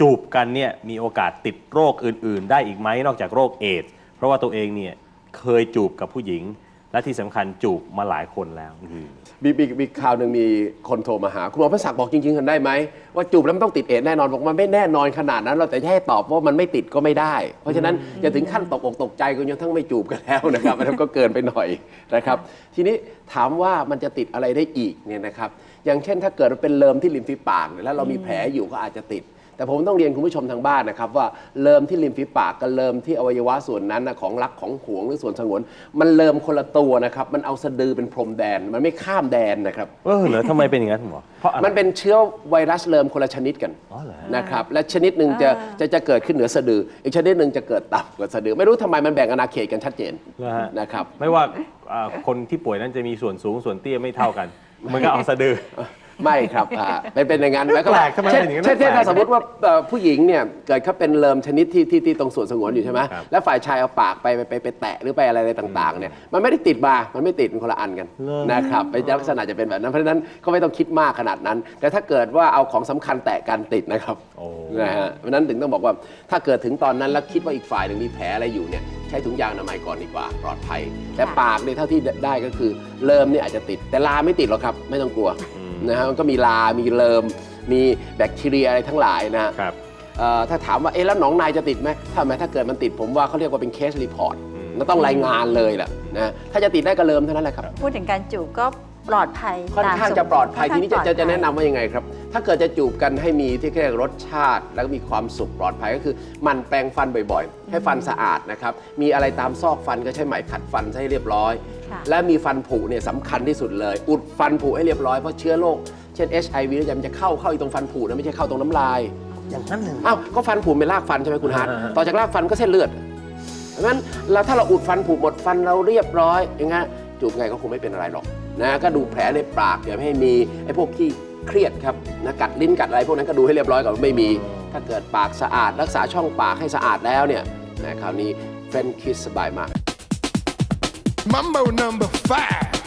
จูบกันเนี่ยมีโอกาสติดโรคอื่น ๆ ได้อีกไหมนอกจากโรคเอดส์เพราะว่าตัวเองเนี่ยเคยจูบกับผู้หญิง และที่สำคัญจูบมาหลายคนแล้วอืมมีมีมีข่าวหนึ่งมีคนโทรมาหา คุณหมอพระศักดิ์บอกจริงๆกันได้ไหมว่าจูบแล้วมันต้องติดเอดส์แน่นอนบอกมันไม่แน่นอนขนาดนั้น เราแต่จะให้ตอบว่ามันไม่ติดก็ไม่ได้ เพราะฉะนั้นอย่าถึงขั้นตกอกตกใจกันจนทั้งไม่จูบกันแล้วนะครับ อันนั้นก็เกินไปหน่อยนะครับ ทีนี้ถามว่ามันจะติดอะไรได้อีกเนี่ยนะครับ อย่างเช่นถ้าเกิดมันเป็นเลิมที่ริมฝีปากเนี่ยแล้วเรามีแผลอยู่ก็อาจจะติด แต่ผมต้องเรียนคุณผู้ชมทางบ้านนะครับว่าเลิมที่ริมฝีปากกับเลิมที่อวัยวะส่วนนั้นนะของรักของหวงหรือส่วนสงวน มันเลิมคนละตัวนะครับมันเอาสะดือเป็นพรมแดนมันไม่ข้ามแดนนะครับเออเหรอทำไมเป็นอย่างนั้นคุณหมอเพราะอะไรมันเป็นเชื้อไวรัสเลิมคนละชนิดกันอ๋อเหรอฮะนะครับและชนิดหนึ่งจะจะจะเกิดขึ้นเหนือสะดือ อีกชนิดหนึ่งจะเกิดต่ำกว่าสะดือ ไม่รู้ทำไมมันแบ่งอาณาเขตกันชัดเจนนะฮะ นะครับ ไม่ว่าอ่าคนที่ป่วยนั้นจะมีส่วนสูงส่วนเตี้ยไม่เท่ากัน มันก็เอาสะดือ ไม่ครับอ่าเป็นเป็นอย่างนั้นไหมก็แปลกทำไมเช่นเป็นอย่างนั้นเช่นเช่นแปลกถ้าสมมติว่าเอ่อผู้หญิงเนี่ยเกิดเขาเป็นเลิมชนิดที่ที่ที่ตรงส่วนสงวนอยู่ใช่ไหมครับ แล้วฝ่ายชายเอาปากไปไปไปไปแตะหรือไปอะไรอะไรต่างๆเนี่ยมันไม่ได้ติดมา มันไม่ติดมันคนละอันกันเหรอนะครับเป็นลักษณะจะเป็นแบบนั้นเพราะฉะนั้นก็ไม่ต้องคิดมากขนาดนั้น แต่ถ้าเกิดว่าเอาของสำคัญแตะกันติดนะครับโอ้ นะฮะเพราะฉะนั้นถึงต้องบอกว่าถ้าเกิดถึงตอนนั้นแล้วคิดว่าอีกฝ่ายหนึ่งมีแผลอะไรอยู่เนี่ยใช้ถุงยางอนามัยก่อนดีกว่าปลอดภัย แต่ปากเนี่ยเท่าที่ได้ก็คือเลิมเนี่ยอาจจะติดแต่ลาไม่ติดหรอกครับ ไม่ต้องกลัว นะฮะมันก็มีลา มีเลิม มีแบคทีเรียอะไรทั้งหลายนะฮะครับ เอ่อถ้าถามว่าเอ๊ะแล้วหนองในจะติดไหมถ้าไหมถ้าเกิดมันติดผมว่าเขาเรียกว่าเป็นเคสรีพอร์ตอืมมันต้องรายงานเลยแหละนะถ้าจะติดได้ก็เลิมเท่านั้นแหละครับ พูดถึงการจูบก็ปลอดภัยค่อนตมข้างสมจะปลอดภัยค่ทีข้างนี้จะปลอดจะจะภัยแนะนำว่ายังไงครับ ถ้าเกิดจะจูบกันให้มีที่เรียกรสชาติ แล้วก็มีความสุขปลอดภัยก็คือหมันแปรงฟันบ่อยๆ ให้ฟันสะอาดนะครับ มีอะไรตามซอกฟันก็ใช้ไหมขัดฟันให้เรียบร้อยค่ะ และมีฟันผุเนี่ยสำคัญที่สุดเลย อุดฟันผุให้เรียบร้อยเพราะเชื้อโรคเช่น HIV เนี่ยมันจะเข้าเข้าอีตรงฟันผุนะไม่ใช่เข้าตรงน้ำลายอย่างนั้นเลยอ้าวก็ฟันผุเป็นรากฟันใช่ไหมคุณฮาร์ดอ่าฮะต่อจากรากฟันก็เส้นเลือดดังนั้นเราถ้าเราอุดฟันผุหมดฟันเราเรียบร้อยอย่างงั้นจูบไงก็คงไม่เป็นอะไรหรอกนะก็ดูแผลในปากอย่าให้มีไอ้พวกที่เครียดครับนะกัดลิ้นกัดอะไรพวกนั้นก็ดูให้เรียบร้อยก่อนว่าไม่มี ถ้าเกิดปากสะอาด รักษาช่องปากให้สะอาดแล้วเนี่ยนะคราวนี้เฟรนคิสสบายมาก Mambo number five.